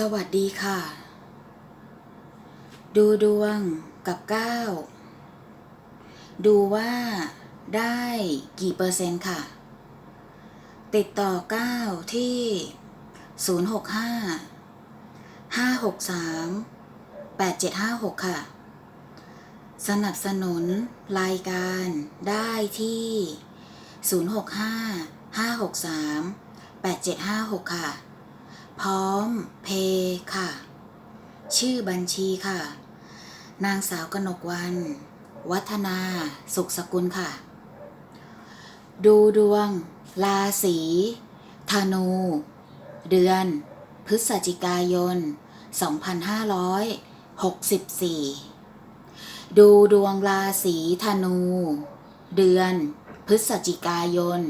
สวัสดีค่ะ ดูดวงกับก้าวดูว่าได้กี่เปอร์เซ็นต์ค่ะ ติดต่อก้าวที่ 065 563 8756 ค่ะ สนับสนุนรายการได้ที่ 065 563 8756 ค่ะ พร้อมเพย์ค่ะ ชื่อบัญชีค่ะ นางสาวกนกวัน วัฒนา สุขสกุลค่ะ ดูดวง ราศีธนู เดือน พฤศจิกายน 2564 ดูดวงราศีธนู เดือน พฤศจิกายน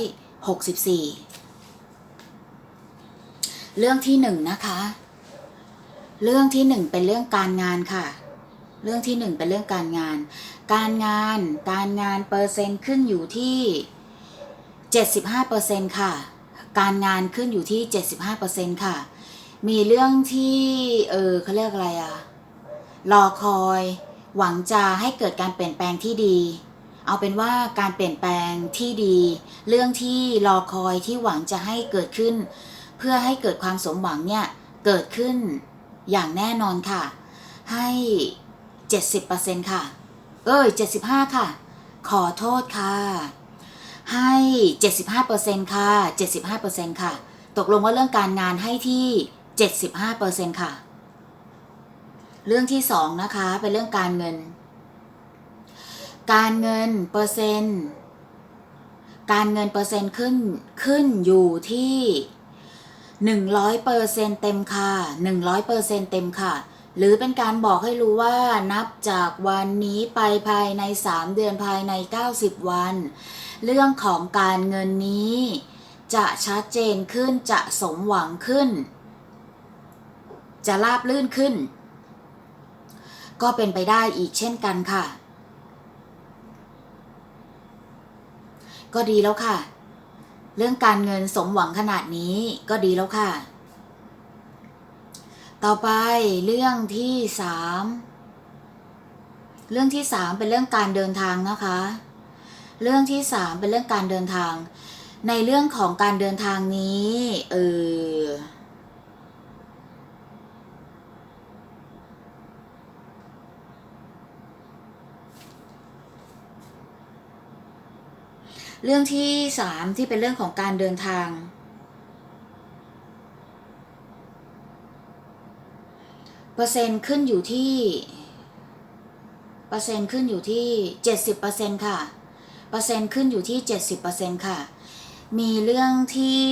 2564 เรื่องที่หนึ่งนะคะ เรื่องที่หนึ่งเป็นเรื่องการงานค่ะ เรื่องที่หนึ่งเป็นเรื่องการงาน การงาน การงานเปอร์เซ็นต์ขึ้นอยู่ที่เจ็ดสิบห้าเปอร์เซ็นค่ะ การงานขึ้นอยู่ที่เจ็ดสิบห้าเปอร์เซ็นค่ะ มีเรื่องที่ เออเขาเรียกอะไรอะรอคอย หวังจะให้เกิดการเปลี่ยนแปลงที่ดี เอาเป็นว่าการเปลี่ยนแปลงที่ดี เรื่องที่รอคอยที่หวังจะให้เกิดขึ้น เพื่อให้เกิดความสมหวังเนี่ย เกิดขึ้นอย่างแน่นอนค่ะ ให้ 70%ค่ะ เอ้ย 75 ค่ะ ขอโทษค่ะ ให้ 75%ค่ะ 75%ค่ะ ตกลงว่าเรื่องการงานให้ที่ 75%ค่ะ เรื่องที่สองนะคะ เป็นเรื่องการเงิน การเงินเปอร์เซ็นต์การเงินเปอร์เซ็นต์ขึ้นขึ้นอยู่ที่ หนึ่งร้อยเปอร์เซ็นเต็มค่ะหนึ่งร้อยเปอร์เซ็นเต็มค่ะ หรือเป็นการบอกให้รู้ว่านับจากวันนี้ไปภายในสามเดือนภายในเก้าสิบวัน เรื่องของการเงินนี้ จะชัดเจนขึ้นจะสมหวังขึ้น จะราบลื่นขึ้น ก็เป็นไปได้อีกเช่นกันค่ะ ก็ดีแล้วค่ะ เรื่องการเงินสมหวังขนาดนี้ก็ดีแล้วค่ะ ต่อไปเรื่องที่สามเรื่องที่สามเป็นเรื่องการเดินทางนะคะ เรื่องที่สามเป็นเรื่องการเดินทาง ในเรื่องของการเดินทางนี้ เออ เรื่องที่สามที่เป็นเรื่องของการเดินทาง เปอร์เซ็นต์ขึ้นอยู่ที่ เปอร์เซ็นต์ขึ้นอยู่ที่เจ็ดสิบเปอร์เซ็นต์ค่ะ เปอร์เซ็นต์ขึ้นอยู่ที่เจ็ดสิบเปอร์เซ็นต์ค่ะ มีเรื่องที่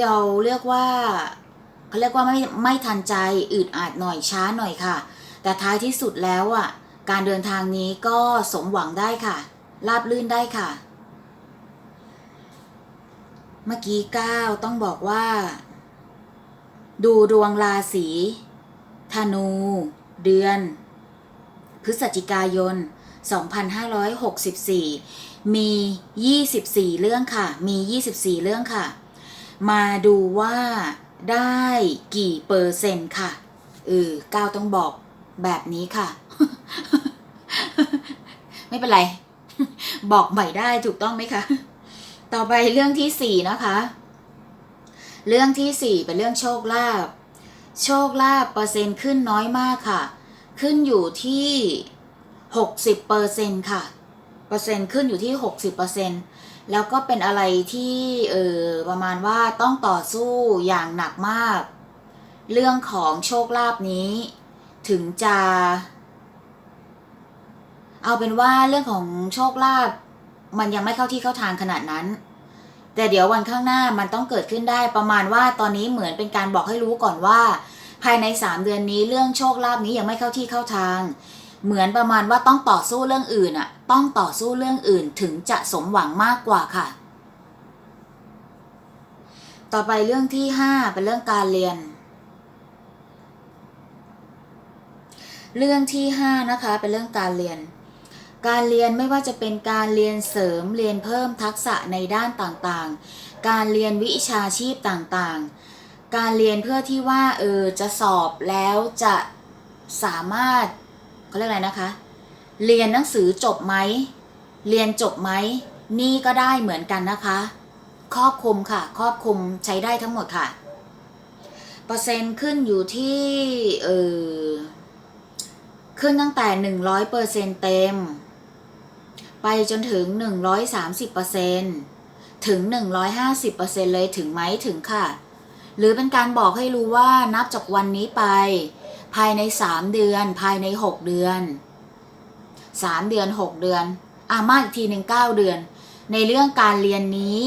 เราเรียกว่าเขาเรียกว่าไม่ไม่ทันใจ อึดอัดหน่อยช้าหน่อยค่ะ แต่ท้ายที่สุดแล้วอะ การเดินทางนี้ก็สมหวังได้ค่ะราบลื่นได้ค่ะ เมื่อกี้ก้าวต้องบอกว่า ดูดวงราศีธนู เดือน พฤศจิกายน 2564 มี 24 เรื่องค่ะ มี 24 เรื่องค่ะ มาดูว่าได้กี่เปอร์เซ็นต์ค่ะเออก้าวต้องบอกแบบนี้ค่ะ ไม่เป็นไร บอกใหม่ได้ถูกต้องไหมคะ ต่อไปเรื่องที่สี่นะคะ เรื่องที่สี่เป็นเรื่องโชคลาภ โชคลาภเปอร์เซ็นต์ขึ้นน้อยมากค่ะ ขึ้นอยู่ที่หกสิบเปอร์เซ็นค่ะ เปอร์เซ็นต์ขึ้นอยู่ที่หกสิบเปอร์เซ็นแล้วก็เป็นอะไรที่เออประมาณว่าต้องต่อสู้อย่างหนักมาก เรื่องของโชคลาภนี้ ถึงจะ เอาเป็นว่าเรื่องของโชคลาภมันยังไม่เข้าที่เข้าทางขนาดนั้น แต่เดี๋ยววันข้างหน้ามันต้องเกิดขึ้นได้ประมาณว่าตอนนี้เหมือนเป็นการบอกให้รู้ก่อนว่า ภายในสามเดือนนี้เรื่องโชคลาภนี้ยังไม่เข้าที่เข้าทาง เหมือนประมาณว่าต้องต่อสู้เรื่องอื่นอะต้องต่อสู้เรื่องอื่นถึงจะสมหวังมากกว่าค่ะ ต่อไปเรื่องที่ห้าเป็นเรื่องการเรียน เรื่องที่ห้านะคะเป็นเรื่องการเรียน การเรียนไม่ว่าจะเป็นการเรียนเสริมเรียนเพิ่มทักษะในด้านต่างๆ การเรียนวิชาชีพต่างๆ การเรียนเพื่อที่ว่าเออจะสอบแล้วจะสามารถเขาเรียกอะไรนะคะ เรียนหนังสือจบไหม เรียนจบไหม นี่ก็ได้เหมือนกันนะคะ ครอบคลุมค่ะ ครอบคลุมใช้ได้ทั้งหมดค่ะ เปอร์เซ็นต์ขึ้นอยู่ที่เออขึ้นตั้งแต่หนึ่งร้อยเปอร์เซ็นเต็ม ไปจนถึงหนึ่งร้อยสามสิบเปอร์เซ็นถึงหนึ่งร้อยห้าสิบเปอร์เซ็นเลยถึงไหมถึงค่ะ หรือเป็นการบอกให้รู้ว่านับจากวันนี้ไป ภายในสามเดือน ภายในหกเดือนสามเดือนหกเดือนอะมากอีกทีหนึ่งเก้าเดือน ในเรื่องการเรียนนี้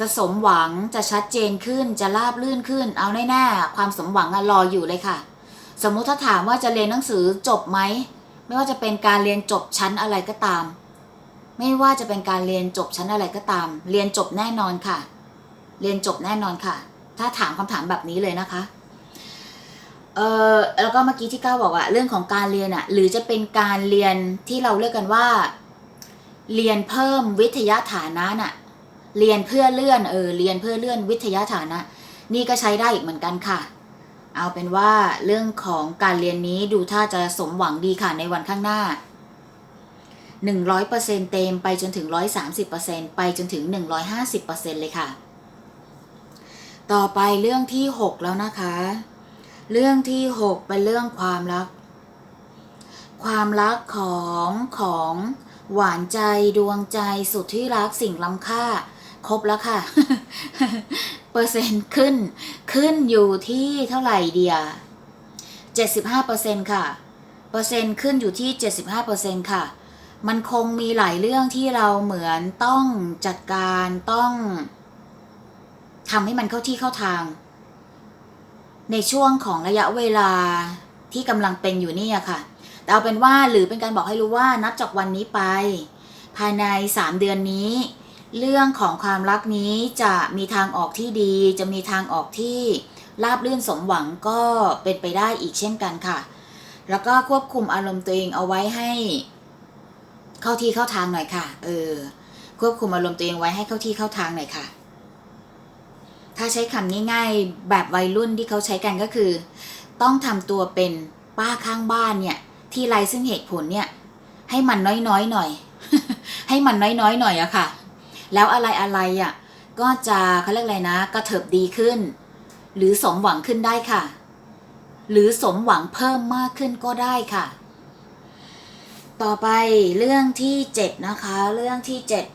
จะสมหวังจะชัดเจนขึ้นจะราบลื่นขึ้น เอาแน่ๆความสมหวังอะรออยู่เลยค่ะ สมมุติถ้าถามว่าจะเรียนหนังสือจบไหม ไม่ว่าจะเป็นการเรียนจบชั้นอะไรก็ตาม ไม่ว่าจะเป็นการเรียนจบชั้นอะไรก็ตาม เรียนจบแน่นอนค่ะ เรียนจบแน่นอนค่ะ ถ้าถามคำถามแบบนี้เลยนะคะเออแล้วก็เมื่อกี้ที่ก้าวบอกว่าเรื่องของการเรียนอะหรือจะเป็นการเรียนที่เราเรียกกันว่า เรียนเพิ่มวิทยาฐานะน่ะ เรียนเพื่อเลื่อนเออเรียนเพื่อเลื่อนวิทยาฐานะ นี่ก็ใช้ได้อีกเหมือนกันค่ะ เอาเป็นว่าเรื่องของการเรียนนี้ดูถ้าจะสมหวังดีค่ะในวันข้างหน้า 100%เต็มไปจนถึง 130%ไปจนถึง 150%เลยค่ะ ต่อไปเรื่องที่ 6 แล้วนะคะ เรื่องที่ 6 เป็นเรื่องความรัก ความรักของของหวานใจดวงใจสุดที่รักสิ่งล้ำค่า ครบแล้วค่ะ เปอร์เซ็นต์ขึ้น ขึ้นอยู่ที่เท่าไหร่เดีย75%ค่ะ เปอร์เซ็นต์ขึ้นอยู่ที่ 75%ค่ะ มันคงมีหลายเรื่องที่เราเหมือนต้องจัดการต้องทำให้มันเข้าที่เข้าทาง ในช่วงของระยะเวลาที่กำลังเป็นอยู่นี่อะค่ะ แต่เอาเป็นว่าหรือเป็นการบอกให้รู้ว่านับจากวันนี้ไป ภายใน 3 เดือนนี้ เรื่องของความรักนี้จะมีทางออกที่ดี จะมีทางออกที่ราบรื่นสมหวังก็เป็นไปได้อีกเช่นกันค่ะ แล้วก็ควบคุมอารมณ์ตัวเองเอาไว้ให้ เข้าที่เข้าทางหน่อยค่ะ เออ ควบคุมอารมณ์ตัวเองไว้ให้เข้าที่เข้าทางหน่อยค่ะ ถ้าใช้คำง่ายๆแบบวัยรุ่นที่เขาใช้กันก็คือ ต้องทำตัวเป็นป้าข้างบ้านเนี่ย ที่ไรซึ่งเหตุผลเนี่ย ให้มันน้อยๆหน่อย ให้มันน้อยๆหน่อยอะค่ะ แล้วอะไรอะไรอะก็จะเขาเรียกอะไรนะกระเถิบดีขึ้น หรือสมหวังขึ้นได้ค่ะ หรือสมหวังเพิ่มมากขึ้นก็ได้ค่ะ ต่อไปเรื่องที่เจ็ดนะคะ เรื่องที่เจ็ด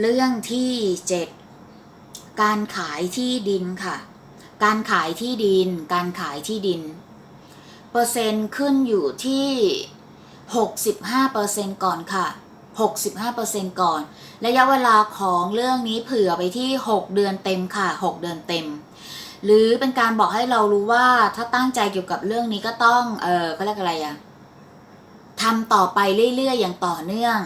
เรื่องที่เจ็ดการขายที่ดินค่ะ การขายที่ดิน การขายที่ดิน เปอร์เซ็นต์ขึ้นอยู่ที่หกสิบห้าเปอร์เซ็นต์ก่อนค่ะ65%ก่อน ระยะเวลาของเรื่องนี้เผื่อไปที่6เดือนเต็มค่ะ6เดือนเต็ม หรือเป็นการบอกให้เรารู้ว่าถ้าตั้งใจเกี่ยวกับเรื่องนี้ก็ต้อง เออก็เรียกอะไรอะทำต่อไปเรื่อยๆอย่างต่อเนื่อง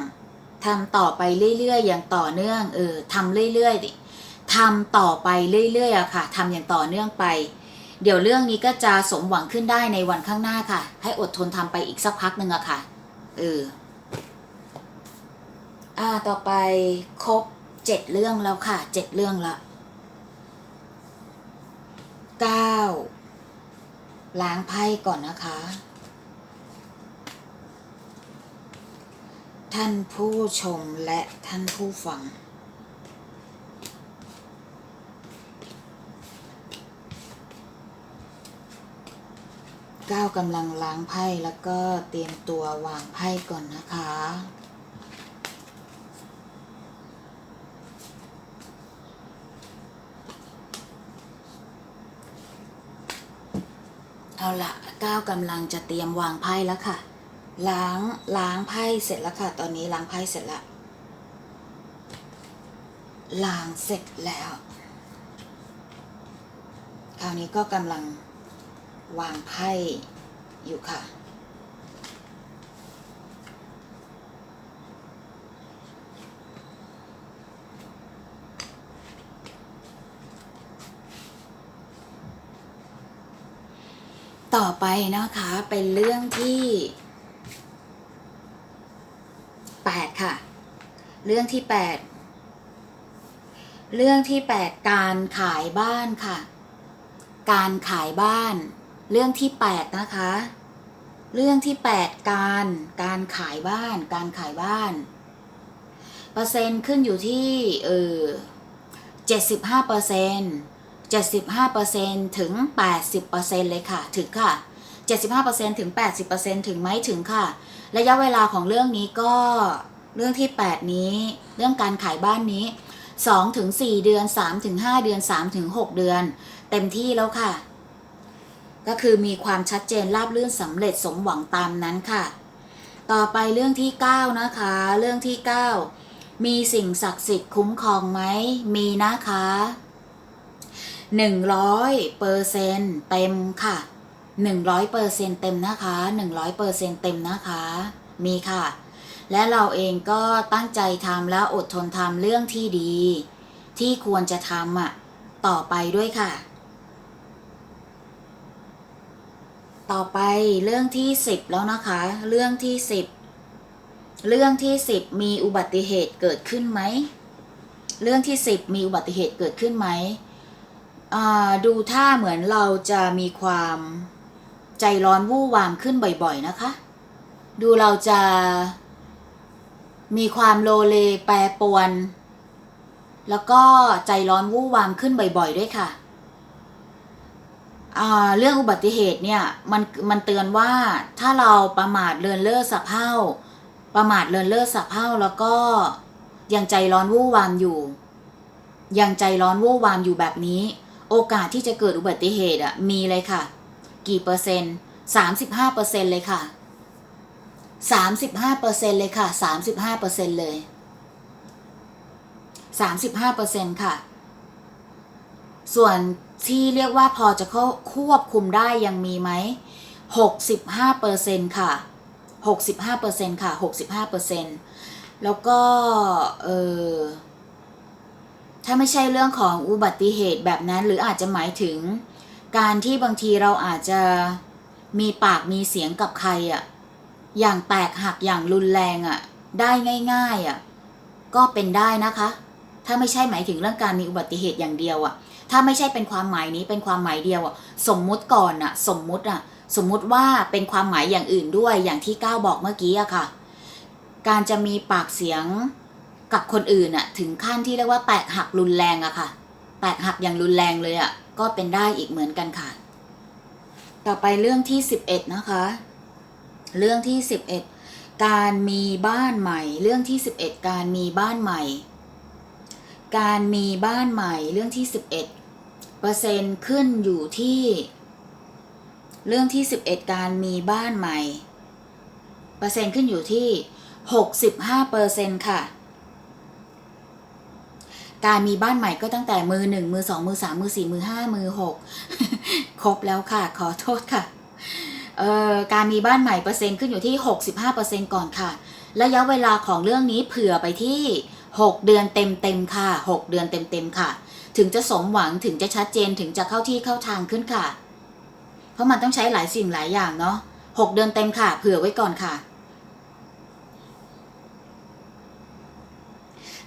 ทำต่อไปเรื่อยๆอย่างต่อเนื่อง เออทำเรื่อยๆดิทำต่อไปเรื่อยๆอะค่ะทำอย่างต่อเนื่องไป เดี๋ยวเรื่องนี้ก็จะสมหวังขึ้นได้ในวันข้างหน้าค่ะ ให้อดทนทำไปอีกสักพักหนึ่งอะค่ะ เออ อ่า ต่อไปครบเจ็ดเรื่องแล้วค่ะเจ็ดเรื่องละ เก้าล้างไพ่ก่อนนะคะ ท่านผู้ชมและท่านผู้ฟัง ก้าวกำลังล้างไพ่แล้วก็เตรียมตัววางไพ่ก่อนนะคะ เอาละก้าวกำลังจะเตรียมวางไพ่แล้วค่ะ ล้างล้างไพ่เสร็จแล้วค่ะ ตอนนี้ล้างไพ่เสร็จละล้างเสร็จแล้ว คราวนี้ก็กำลังวางไพ่อยู่ค่ะ นะคะเป็นเรื่องที่แปดค่ะ เรื่องที่แปดเรื่องที่แปดการขายบ้านค่ะ การขายบ้าน เรื่องที่แปดนะคะ เรื่องที่แปดการการขายบ้าน การขายบ้าน เปอร์เซ็นต์ขึ้นอยู่ที่เออเจ็ดสิบห้าเปอร์เซ็นต์เจ็ดสิบห้าเปอร์เซ็นถึงแปดสิบเปอร์เซ็นเลยค่ะ ถึงค่ะ เจ็ดสิบห้าเปอร์เซ็นถึงแปดสิบเปอร์เซ็นถึงไหมถึงค่ะ ระยะเวลาของเรื่องนี้ก็เรื่องที่แปดนี้ เรื่องการขายบ้านนี้สองถึงสี่เดือนสามถึงห้าเดือนสามถึงหกเดือน เต็มที่แล้วค่ะ ก็คือมีความชัดเจนราบรื่นสำเร็จสมหวังตามนั้นค่ะ ต่อไปเรื่องที่ 9 นะคะ เรื่องที่ 9 มีสิ่งศักดิ์สิทธิ์คุ้มครองไหม มีนะคะ100เปอร์เซ็นเต็มค่ะ 100เปอร์เซ็นเต็มนะคะ100เปอร์เซ็นเต็มนะคะ มีค่ะ และเราเองก็ตั้งใจทำและอดทนทำเรื่องที่ดี ที่ควรจะทำอะต่อไปด้วยค่ะ ต่อไปเรื่องที่สิบแล้วนะคะ เรื่องที่สิบเรื่องที่สิบมีอุบัติเหตุเกิดขึ้นไหมเรื่องที่สิบมีอุบัติเหตุเกิดขึ้นไหมดูท่าเหมือนเราจะมีความ ใจร้อนวู่วามขึ้นบ่อยๆนะคะ ดูเราจะมีความโลเลแปรปวน แล้วก็ใจร้อนวู่วามขึ้นบ่อยๆด้วยค่ะเรื่องอุบัติเหตุเนี่ยมันมันเตือนว่าถ้าเราประมาทเลินเล่อสับเพ่าประมาทเลินเล่อสับเพ่าแล้วก็ยังใจร้อนวู่วามอยู่ ยังใจร้อนวู่วามอยู่แบบนี้ โอกาสที่จะเกิดอุบัติเหตุอะมีเลยค่ะ กี่เปอร์เซ็นต์สามสิบห้าเปอร์เซ็นเลยค่ะสามสิบห้าเปอร์เซ็นเลยค่ะสามสิบห้าเปอร์เซ็นเลยสามสิบห้าเปอร์เซ็นค่ะ ส่วนที่เรียกว่าพอจะควบคุมได้ยังมีไหมหกสิบห้าเปอร์เซ็นค่ะหกสิบห้าเปอร์เซ็นค่ะหกสิบห้าเปอร์เซ็นแล้วก็ เออถ้าไม่ใช่เรื่องของอุบัติเหตุแบบนั้นหรืออาจจะหมายถึง การที่บางทีเราอาจจะมีปากมีเสียงกับใครอะอย่างแตกหักอย่างรุนแรงอะได้ง่ายๆอะก็เป็นได้นะคะ ถ้าไม่ใช่หมายถึงเรื่องการมีอุบัติเหตุอย่างเดียวอะถ้าไม่ใช่เป็นความหมายนี้เป็นความหมายเดียวอะสมมุติก่อนอะสมมุติอะสมมุติว่าเป็นความหมายอย่างอื่นด้วยอย่างที่ก้าวบอกเมื่อกี้อะค่ะ การจะมีปากเสียงกับคนอื่นอะถึงขั้นที่เรียกว่าแตกหักรุนแรงอะค่ะ แตกหักอย่างรุนแรงเลยอะ ก็เป็นได้อีกเหมือนกันค่ะ ต่อไปเรื่องที่11นะคะ เรื่องที่11การมีบ้านใหม่ เรื่องที่11การมีบ้านใหม่ การมีบ้านใหม่ เรื่องที่11เปอร์เซ็นต์ขึ้นอยู่ที่ เรื่องที่11การมีบ้านใหม่ เปอร์เซ็นต์ขึ้นอยู่ที่65เปอร์เซ็นต์ค่ะ การมีบ้านใหม่ก็ตั้งแต่มือหนึ่งมือสองมือสามมือสี่มือห้ามือหกครบแล้วค่ะ ขอโทษค่ะเอ่อการมีบ้านใหม่เปอร์เซ็นต์ขึ้นอยู่ที่ 65เปอร์เซ็นต์ก่อนค่ะ ระยะเวลาของเรื่องนี้เผื่อไปที่ 6 เดือนเต็มเต็มๆค่ะ 6 เดือนเต็มเต็มๆค่ะ ถึงจะสมหวังถึงจะชัดเจนถึงจะเข้าที่เข้าทางขึ้นค่ะ เพราะมันต้องใช้หลายสิ่งหลายอย่างเนาะ6เดือนเต็มค่ะ เผื่อไว้ก่อนค่ะ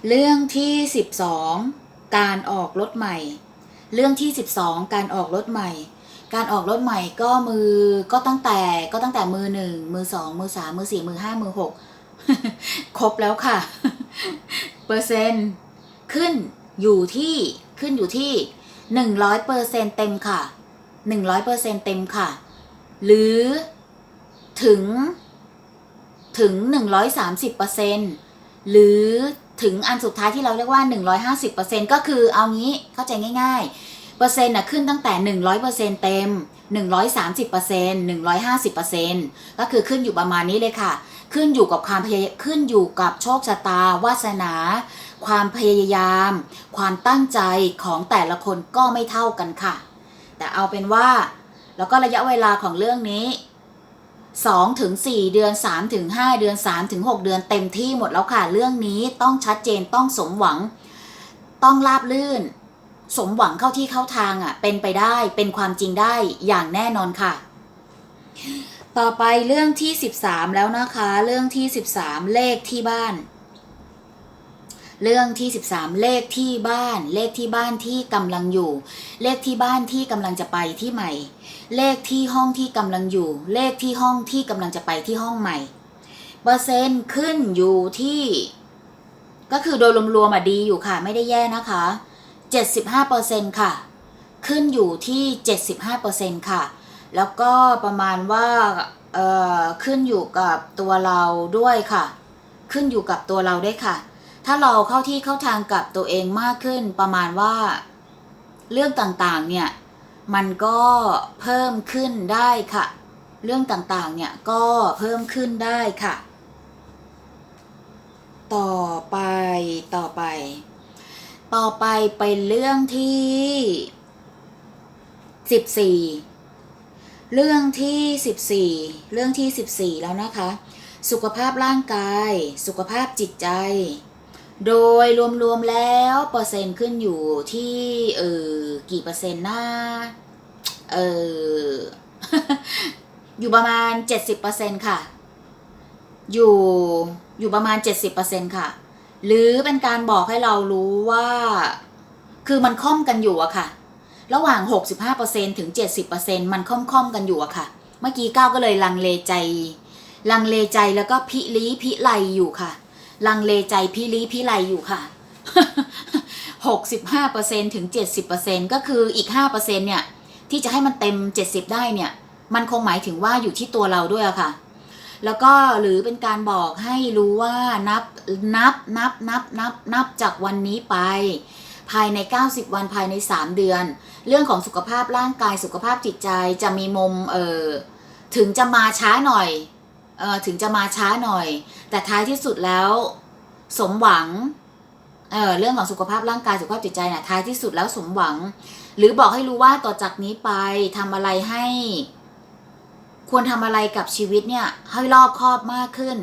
เรื่องที่ 12 การออกรถใหม่ เรื่องที่ 12 การออกรถใหม่ การออกรถใหม่ก็มือก็ตั้งแต่ก็ตั้งแต่มือหนึ่งมือสองมือสามมือสี่มือห้ามือหกครบแล้วค่ะ เปอร์เซ็นต์ขึ้นอยู่ที่ขึ้นอยู่ที่หนึ่งร้อยเปอร์เซ็นเต็มค่ะหนึ่งร้อยเปอร์เซ็นเต็มค่ะ หรือถึงถึงหนึ่งร้อยสามสิบเปอร์เซ็นหรือ ถึงอันสุดท้ายที่เราเรียกว่าหนึ่งร้อยห้าสิบเปอร์เซ็นก็คือเอางี้เข้าใจง่ายๆ เปอร์เซ็นต์น่ะขึ้นตั้งแต่หนึ่งร้อยเปอร์เซ็นเต็มหนึ่งร้อยสามสิบเปอร์เซ็นหนึ่งร้อยห้าสิบเปอร์เซ็นก็คือขึ้นอยู่ประมาณนี้เลยค่ะ ขึ้นอยู่กับความพยายขึ้นอยู่กับโชคชะตาวาสนา ความพยายาม ความตั้งใจของแต่ละคนก็ไม่เท่ากันค่ะ แต่เอาเป็นว่า แล้วก็ระยะเวลาของเรื่องนี้ 2ถึง4เดือน3ถึง5เดือน3ถึง6เดือนเต็มที่หมดแล้วค่ะ เรื่องนี้ต้องชัดเจนต้องสมหวัง ต้องราบลื่น สมหวังเข้าที่เข้าทางอะ เป็นไปได้เป็นความจริงได้อย่างแน่นอนค่ะ ต่อไปเรื่องที่ 13 แล้วนะคะ เรื่องที่ 13 เลขที่บ้าน เรื่องที่ 13 เลขที่บ้าน เลขที่บ้านที่กำลังอยู่ เลขที่บ้านที่กำลังจะไปที่ใหม่ เลขที่ห้องที่กำลังอยู่ เลขที่ห้องที่กำลังจะไปที่ห้องใหม่ เปอร์เซ็นต์ขึ้นอยู่ที่ ก็คือโดยรวมๆอะดีอยู่ค่ะ ไม่ได้แย่นะคะ 75%ค่ะ ขึ้นอยู่ที่ 75%ค่ะ แล้วก็ประมาณว่าเอ่อขึ้นอยู่กับตัวเราด้วยค่ะ ขึ้นอยู่กับตัวเราด้วยค่ะ ถ้าเราเข้าที่เข้าทางกับตัวเองมากขึ้นประมาณว่าเรื่องต่างๆเนี่ยมันก็เพิ่มขึ้นได้ค่ะ เรื่องต่างๆเนี่ยก็เพิ่มขึ้นได้ค่ะ ต่อไปต่อไป ต่อไปเป็นเรื่องที่สิบสี่เรื่องที่สิบสี่เรื่องที่สิบสี่แล้วนะคะ สุขภาพร่างกาย สุขภาพจิตใจ โดยรวมๆแล้วเปอร์เซ็นต์ขึ้นอยู่ที่เออกี่เปอร์เซ็นต์นะเอออยู่ประมาณ 70%ค่ะ อยู่อยู่ประมาณ 70%ค่ะ หรือเป็นการบอกให้เรารู้ว่า คือมันค่อมกันอยู่อะค่ะ ระหว่าง 65%ถึง 70%มันค่อมๆกันอยู่อะค่ะ เมื่อกี้ก้าวก็เลยลังเลใจ ลังเลใจแล้วก็พิลีพิไลอยู่ค่ะ ลังเลใจพิลีพิไลอยู่ค่ะ 65%ถึง 70%ก็คืออีก 5%เนี่ย ที่จะให้มันเต็ม 70 ได้เนี่ย มันคงหมายถึงว่าอยู่ที่ตัวเราด้วยอะค่ะ แล้วก็หรือเป็นการบอกให้รู้ว่านับนับนับนับนับนับจากวันนี้ไป ภายใน 90 วันภายใน 3 เดือน เรื่องของสุขภาพร่างกายสุขภาพจิตใจจะมีมุมเออถึงจะมาช้าหน่อย ถึงจะมาช้าหน่อย แต่ท้ายที่สุดแล้วสมหวังเออเรื่องของสุขภาพร่างกายสุขภาพจิตใจเนี่ยท้ายที่สุดแล้วสมหวัง หรือบอกให้รู้ว่าต่อจากนี้ไปทำอะไรให้ ควรทำอะไรกับชีวิตเนี่ย ให้รอบคอบมากขึ้น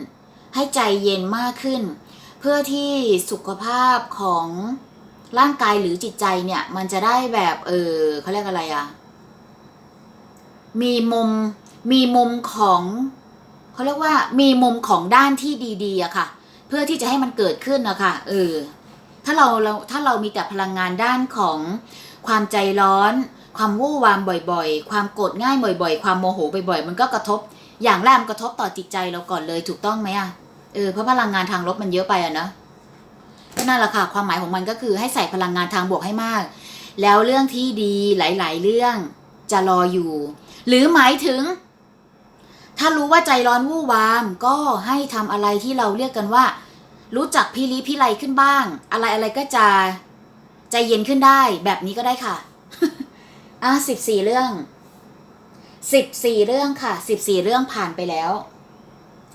ให้ใจเย็นมากขึ้น เพื่อที่สุขภาพของร่างกายหรือจิตใจเนี่ย มันจะได้แบบเออเขาเรียกอะไรอะมีมุมมีมุมของ เขาเรียกว่ามีมุมของด้านที่ดีๆอะค่ะ เพื่อที่จะให้มันเกิดขึ้นนะคะเออถ้าเราเราถ้าเรามีแต่พลังงานด้านของความใจร้อน ความวู่วามบ่อยๆ ความโกรธง่ายบ่อย ๆ ความโมโหบ่อยๆ มันก็กระทบ อย่างแรกกระทบต่อจิตใจเราก่อนเลยถูกต้องไหมอะเออเพราะพลังงานทางลบมันเยอะไปอะเนอะก็นั่นแหละค่ะความหมายของมันก็คือให้ใส่พลังงานทางบวกให้มาก แล้วเรื่องที่ดีหลาย ๆ เรื่องจะรออยู่ หรือหมายถึง ถ้ารู้ว่าใจร้อนวู่วาม ก็ให้ทำอะไรที่เราเรียกกันว่า รู้จักพี่ลีพี่ไลขึ้นบ้าง อะไรอะไรก็จะใจเย็นขึ้นได้ แบบนี้ก็ได้ค่ะ อะสิบสี่เรื่องสิบสี่เรื่องค่ะสิบสี่เรื่องผ่านไปแล้ว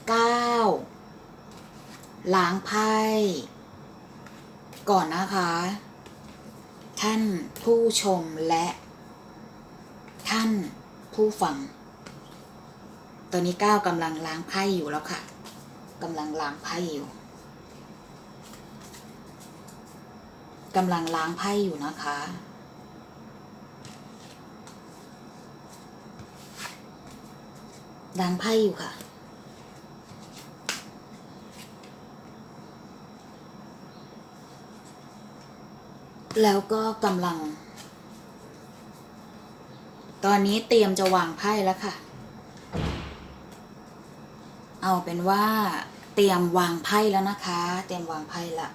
เก้าล้างไพ่ก่อนนะคะ ท่านผู้ชมและ ท่านผู้ฟัง ตอนนี้ก้าวกำลังล้างไพ่อยู่แล้วค่ะกำลังล้างไพ่อยู่กำลังล้างไพ่อยู่นะคะ ล้างไพ่อยู่ค่ะ แล้วก็กำลัง ตอนนี้เตรียมจะวางไพ่แล้วค่ะ เอาเป็นว่าเตรียมวางไพ่แล้วนะคะ เตรียมวางไพ่ละ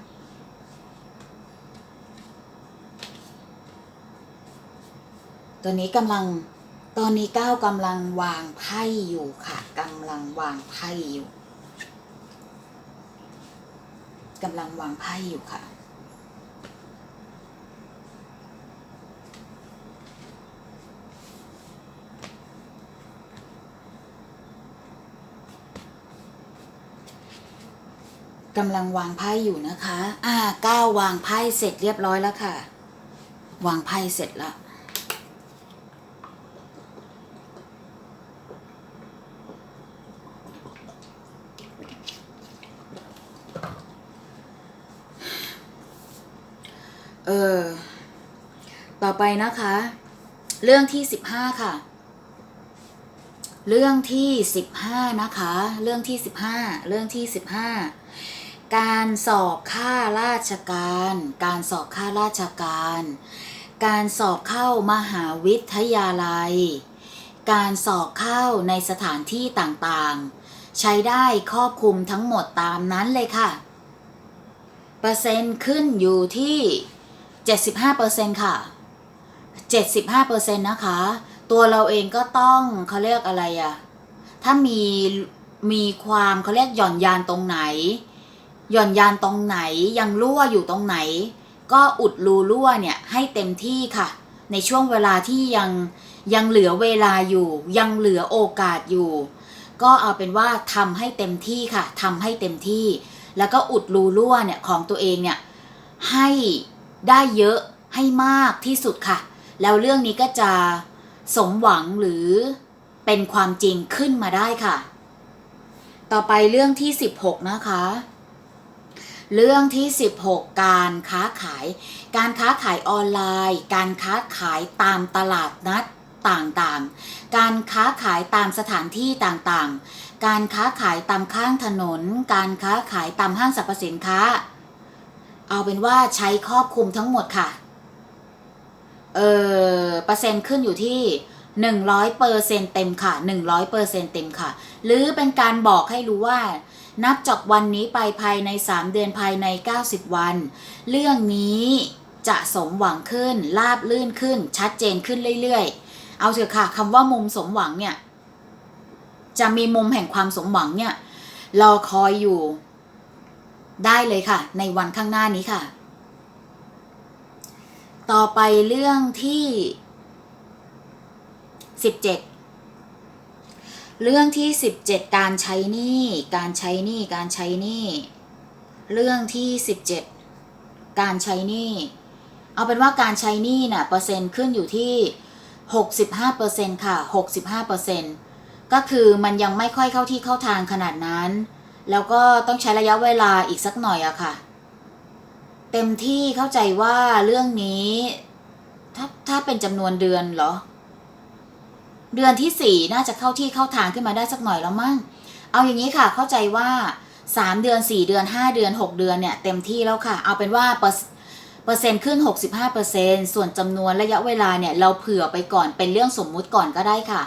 ตอนนี้กำลังตอนนี้ก้าวกำลังวางไพ่อยู่ค่ะกำลังวางไพ่อยู่กำลังวางไพ่อยู่ค่ะ กำลังวางไพ่อยู่นะคะ อ่าก้าววางไพ่เสร็จเรียบร้อยแล้วค่ะ วางไพ่เสร็จแล้วเออ ต่อไปนะคะ เรื่องที่สิบห้าค่ะ เรื่องที่สิบห้านะคะ เรื่องที่สิบห้า เรื่องที่สิบห้า การสอบข้าราชการ การสอบข้าราชการ การสอบเข้ามหาวิทยาลัย การสอบเข้าในสถานที่ต่างๆ ใช้ได้ครอบคลุมทั้งหมดตามนั้นเลยค่ะ เปอร์เซ็นต์ขึ้นอยู่ที่ 75%ค่ะ 75%นะคะ ตัวเราเองก็ต้องเขาเรียกอะไรอะถ้ามีมีความเขาเรียกหย่อนยานตรงไหน หย่อนยานตรงไหนยังรั่วอยู่ตรงไหน ก็อุดรูรั่วเนี่ยให้เต็มที่ค่ะ ในช่วงเวลาที่ยังยังเหลือเวลาอยู่ ยังเหลือโอกาสอยู่ ก็เอาเป็นว่าทำให้เต็มที่ค่ะทำให้เต็มที่ แล้วก็อุดรูรั่วเนี่ยของตัวเองเนี่ยให้ได้เยอะให้มากที่สุดค่ะ แล้วเรื่องนี้ก็จะสมหวังหรือเป็นความจริงขึ้นมาได้ค่ะ ต่อไปเรื่องที่ 16 นะคะ เรื่องที่ 16 การค้าขาย การค้าขายออนไลน์ การค้าขายตามตลาดนัดต่างๆ การค้าขายตามสถานที่ต่างๆ การค้าขายตามข้างถนน การค้าขายตามห้างสรรพสินค้า เอาเป็นว่าใช้ครอบคลุมทั้งหมดค่ะ เออเปอร์เซ็นต์ขึ้นอยู่ที่หนึ่งร้อยเปอร์เซ็นเต็มค่ะหนึ่งร้อยเปอร์เซ็นเต็มค่ะ หรือเป็นการบอกให้รู้ว่า นับจากวันนี้ไปภายใน 3 เดือนภายใน 90 วัน เรื่องนี้จะสมหวังขึ้นลาบลื่นขึ้น ชัดเจนขึ้นเรื่อยๆ เอาเถอะค่ะคำว่ามุมสมหวังเนี่ย จะมีมุมแห่งความสมหวังเนี่ย รอคอยอยู่ ได้เลยค่ะ ในวันข้างหน้านี้ค่ะ ต่อไปเรื่องที่ 17 เรื่องที่ 17 การใช้หนี้การใช้หนี้การใช้หนี้เรื่องที่ 17 การใช้หนี้เอาเป็นว่าการใช้หนี้น่ะเปอร์เซ็นต์ขึ้นอยู่ที่ 65%ค่ะ 65%ก็คือมันยังไม่ค่อยเข้าที่เข้าทางขนาดนั้น แล้วก็ต้องใช้ระยะเวลาอีกสักหน่อยอะค่ะ เต็มที่เข้าใจว่าเรื่องนี้ ถ้าถ้าเป็นจำนวนเดือนเหรอ เดือนที่สี่น่าจะเข้าที่เข้าทางขึ้นมาได้สักหน่อยแล้วมั้ง เอาอย่างนี้ค่ะ เข้าใจว่าสามเดือนสี่เดือนห้าเดือนหกเดือนเนี่ยเต็มที่แล้วค่ะ เอาเป็นว่าเปอร์เปอร์เซ็นต์ขึ้น 65เปอร์เซ็นส่วนจำนวนระยะเวลาเนี่ยเราเผื่อไปก่อนเป็นเรื่องสมมุติก่อนก็ได้ค่ะ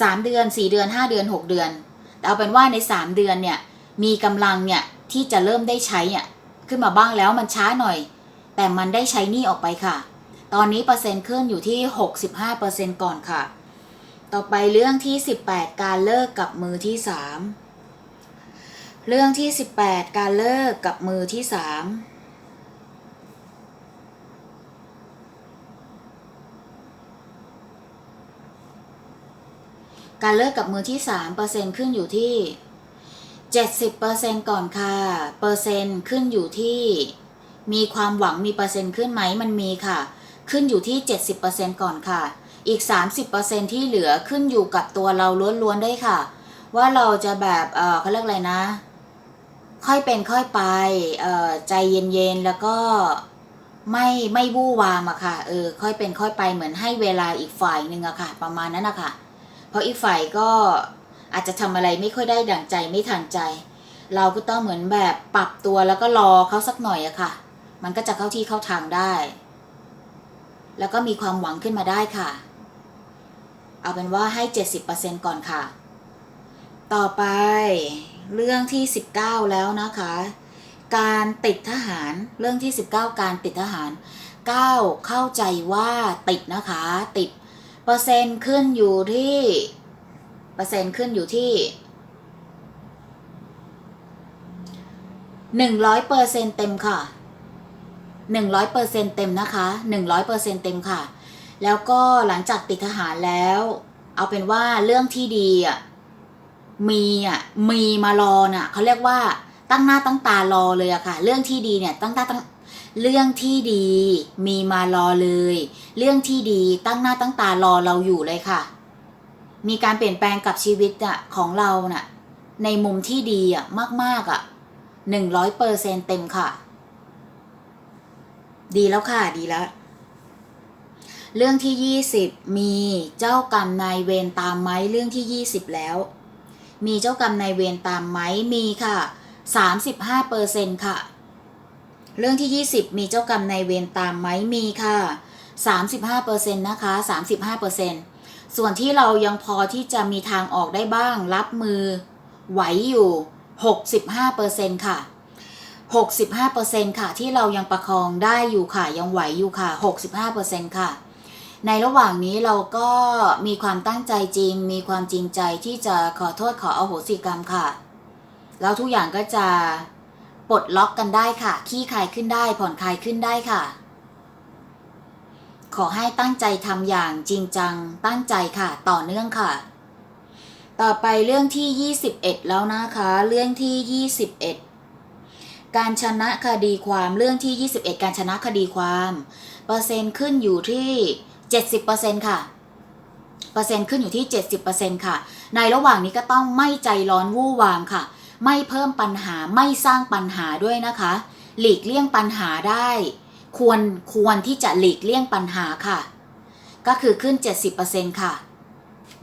สามเดือนสี่เดือนห้าเดือนหกเดือน แต่เอาเป็นว่าในสามเดือนเนี่ยมีกำลังเนี่ยที่จะเริ่มได้ใช้เนี่ยขึ้นมาบ้างแล้วมันช้าหน่อย แต่มันได้ใช้หนี่ออกไปค่ะ ตอนนี้เปอร์เซ็นต์ขึ้นอยู่ที่ 65เปอร์เซ็นต์ก่อนค่ะ ต่อไปเรื่องที่ 18 การเลิกกับมือที่ 3 เรื่องที่ 18 การเลิกกับมือที่ 3การเลิกกับมือที่3เปอร์เซ็นต์ขึ้นอยู่ที่ 70%ก่อนค่ะ เปอร์เซ็นต์ขึ้นอยู่ที่ มีความหวังมีเปอร์เซ็นต์ขึ้นไหมมันมีค่ะ ขึ้นอยู่ที่ 70%ก่อนค่ะ อีก 30%ที่เหลือขึ้นอยู่กับตัวเราล้วนๆได้ค่ะ ว่าเราจะแบบเออเขาเรียกอะไรนะ ค่อยเป็นค่อยไปเออใจเย็นๆแล้วก็ไม่ไม่วู่วามอะค่ะเออค่อยเป็นค่อยไปเหมือนให้เวลาอีกฝ่ายหนึ่งอะค่ะ ประมาณนั้นอะค่ะ เพราะอีกฝ่ายก็อาจจะทำอะไรไม่ค่อยได้ดั่งใจไม่ทันใจ เราก็ต้องเหมือนแบบปรับตัวแล้วก็รอเขาสักหน่อยอะค่ะ มันก็จะเข้าที่เข้าทางได้ แล้วก็มีความหวังขึ้นมาได้ค่ะ เอาเป็นว่าให้ 70%ก่อนค่ะ ต่อไปเรื่องที่ 19 แล้วนะคะ การติดทหารเรื่องที่ 19 การติดทหาร 9 เข้าใจว่าติดนะคะ ติด เปอร์เซ็นต์ขึ้นอยู่ที่ เปอร์เซ็นต์ขึ้นอยู่ที่100เปอร์เซ็นต์เต็มค่ะ100เปอร์เซ็นต์เต็มนะคะ100เปอร์เซ็นต์เต็มค่ะ แล้วก็หลังจากติดทหารแล้ว เอาเป็นว่าเรื่องที่ดีอะมีอะมีมารอน่ะเขาเรียกว่าตั้งหน้าตั้งตารอเลยอะค่ะ เรื่องที่ดีเนี่ยตั้งตาตั้งเรื่องที่ดีมีมารอเลย เรื่องที่ดีตั้งหน้าตั้งตารอเราอยู่เลยค่ะ มีการเปลี่ยนแปลงกับชีวิตอะของเราน่ะ ในมุมที่ดีอะมากๆอะหนึ่งร้อยเปอร์เซ็นเต็มค่ะ ดีแล้วค่ะ ดีแล้ว เรื่องที่ 20 มีเจ้ากรรมนายเวรตามไหมเรื่องที่ 20 แล้ว มีเจ้ากรรมนายเวรตามไหมมีค่ะ 35เปอร์เซ็นค่ะ เรื่องที่ 20 มีเจ้ากรรมนายเวรตามไหมมีค่ะ 35เปอร์เซ็นนะคะ35เปอร์เซ็นส่วนที่เรายังพอที่จะมีทางออกได้บ้าง รับมือ ไหวอยู่ 65เปอร์เซ็นค่ะ65เปอร์เซ็นค่ะ ที่เรายังประคองได้อยู่ค่ะ ยังไหวอยู่ค่ะ 65เปอร์เซ็นค่ะ ในระหว่างนี้เราก็มีความตั้งใจจริง มีความจริงใจที่จะขอโทษขออโหสิกรรมค่ะ แล้วทุกอย่างก็จะปลดล็อกกันได้ค่ะขี้คายขึ้นได้ผ่อนคลายขึ้นได้ค่ะ ขอให้ตั้งใจทำอย่างจริงจังตั้งใจค่ะ ต่อเนื่องค่ะ ต่อไปเรื่องที่ 21 แล้วนะคะ เรื่องที่ 21การชนะคดีความเรื่องที่ 21 การชนะคดีความ เปอร์เซ็นต์ขึ้นอยู่ที่ 70%ค่ะเปอร์เซ็นต์ขึ้นอยู่ที่ 70%ค่ะ ในระหว่างนี้ก็ต้องไม่ใจร้อนวู่วามค่ะ ไม่เพิ่มปัญหาไม่สร้างปัญหาด้วยนะคะ หลีกเลี่ยงปัญหาได้ ควรควรที่จะหลีกเลี่ยงปัญหาค่ะ ก็คือขึ้น 70%ค่ะ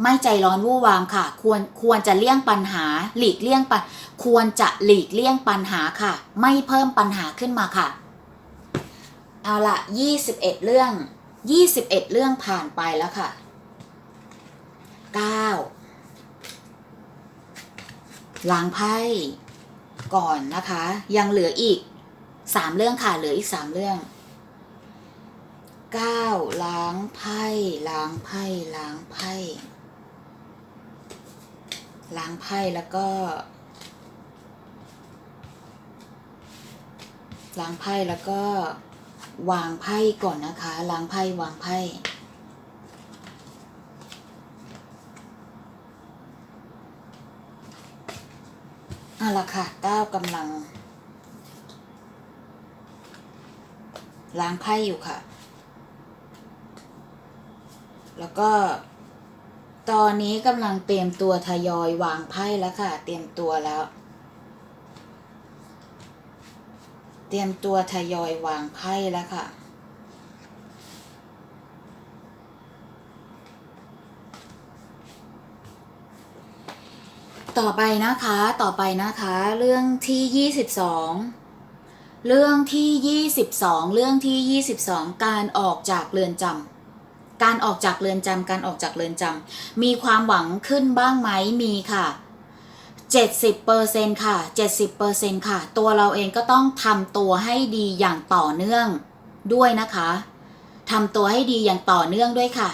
ไม่ใจร้อนวู่วามค่ะ ควรควรจะเลี่ยงปัญหา หลีกเลี่ยงปัญควรจะหลีกเลี่ยงปัญหาค่ะ ไม่เพิ่มปัญหาขึ้นมาค่ะ เอาละ21 เรื่อง 21 เรื่องผ่านไปแล้วค่ะ 9 ล้างไพ่ก่อนนะคะ ยังเหลืออีก 3 เรื่องค่ะ เหลืออีก 3 เรื่อง 9 ล้างไพ่ ล้างไพ่ ล้างไพ่ ล้างไพ่แล้วก็ ล้างไพ่แล้วก็ วางไพ่ก่อนนะคะ ล้างไพ่วางไพ่เอาละค่ะก้าวกำลัง ล้างไพ่อยู่ค่ะ แล้วก็ ตอนนี้กำลังเตรียมตัวทยอยวางไพ่แล้วค่ะ เตรียมตัวแล้ว เตรียมตัวทยอยวางไพ่แล้วค่ะ ต่อไปนะคะต่อไปนะคะ เรื่องที่ 22 เรื่องที่ 22 เรื่องที่ 22 การออกจากเรือนจำการออกจากเรือนจำการออกจากเรือนจำมีความหวังขึ้นบ้างไหมมีค่ะ 70%ค่ะ 70%ค่ะ ตัวเราเองก็ต้องทำตัวให้ดีอย่างต่อเนื่องด้วยนะคะทำตัวให้ดีอย่างต่อเนื่องด้วยค่ะ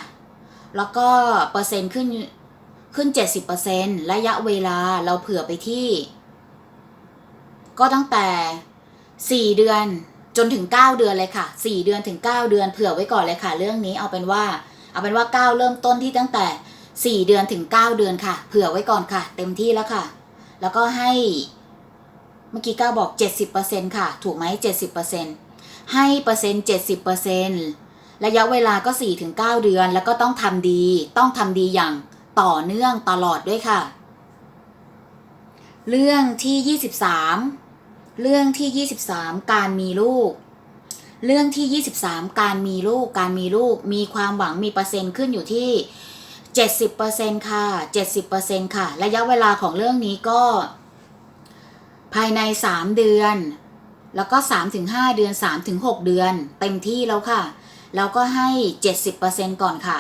แล้วก็เปอร์เซ็นต์ขึ้นขึ้น 70%ระยะเวลาเราเผื่อไปที่ ก็ตั้งแต่ 4 เดือนจนถึง 9 เดือนเลยค่ะ 4 เดือนถึง 9 เดือนเผื่อไว้ก่อนเลยค่ะ เรื่องนี้เอาเป็นว่า เอาเป็นว่า 9 เริ่มต้นที่ตั้งแต่ 4 เดือนถึง 9 เดือนค่ะ เผื่อไว้ก่อนค่ะ เต็มที่แล้วค่ะ แล้วก็ให้เมื่อกี้ก้าบอก 70%ค่ะ ถูกไหม70%ให้เปอร์เซ็นต์70%ระยะเวลาก็ 4-9 เดือน แล้วก็ต้องทำดี ต้องทำดีอย่างต่อเนื่องตลอดด้วยค่ะ เรื่องที่ 23 เรื่องที่ 23 การมีลูก เรื่องที่ 23 การมีลูก การมีลูก มีความหวังมีเปอร์เซ็นต์ขึ้นอยู่ที่ 70%ค่ะ 70%ค่ะ ระยะเวลาของเรื่องนี้ก็ ภายใน 3 เดือน แล้วก็ 3-5 เดือน 3-6 เดือน เต็มที่แล้วค่ะ แล้วก็ให้ 70%ก่อนค่ะ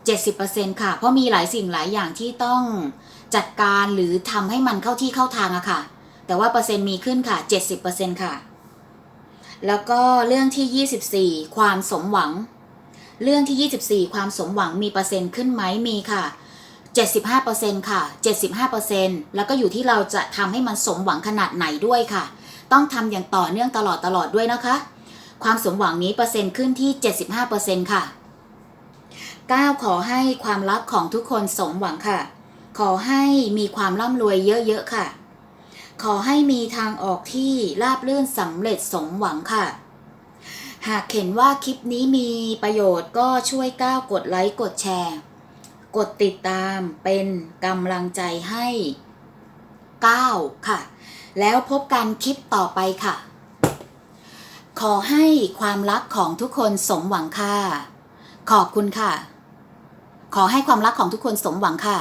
70%ค่ะ เพราะมีหลายสิ่งหลายอย่างที่ต้องจัดการหรือทำให้มันเข้าที่เข้าทางอะค่ะ แต่ว่าเปอร์เซ็นต์มีขึ้นค่ะ 70%ค่ะ แล้วก็เรื่องที่ 24 ความสมหวัง เรื่องที่ 24 ความสมหวังมีเปอร์เซ็นต์ขึ้นไหมมีค่ะ 75%ค่ะ 75%แล้วก็อยู่ที่เราจะทำให้มันสมหวังขนาดไหนด้วยค่ะ ต้องทำอย่างต่อเนื่องตลอดตลอดด้วยนะคะ ความสมหวังนี้เปอร์เซ็นต์ขึ้นที่ 75%ค่ะ 9 ขอให้ความรักของทุกคนสมหวังค่ะ ขอให้มีความร่ำรวยเยอะๆค่ะ ขอให้มีทางออกที่ราบรื่นสำเร็จสมหวังค่ะ หากเห็นว่าคลิปนี้มีประโยชน์ก็ช่วยก้าวกดไลค์กดแชร์ กดติดตามเป็นกำลังใจให้ก้าวค่ะ แล้วพบกันคลิปต่อไปค่ะ ขอให้ความรักของทุกคนสมหวังค่ะ ขอบคุณค่ะ ขอให้ความรักของทุกคนสมหวังค่ะ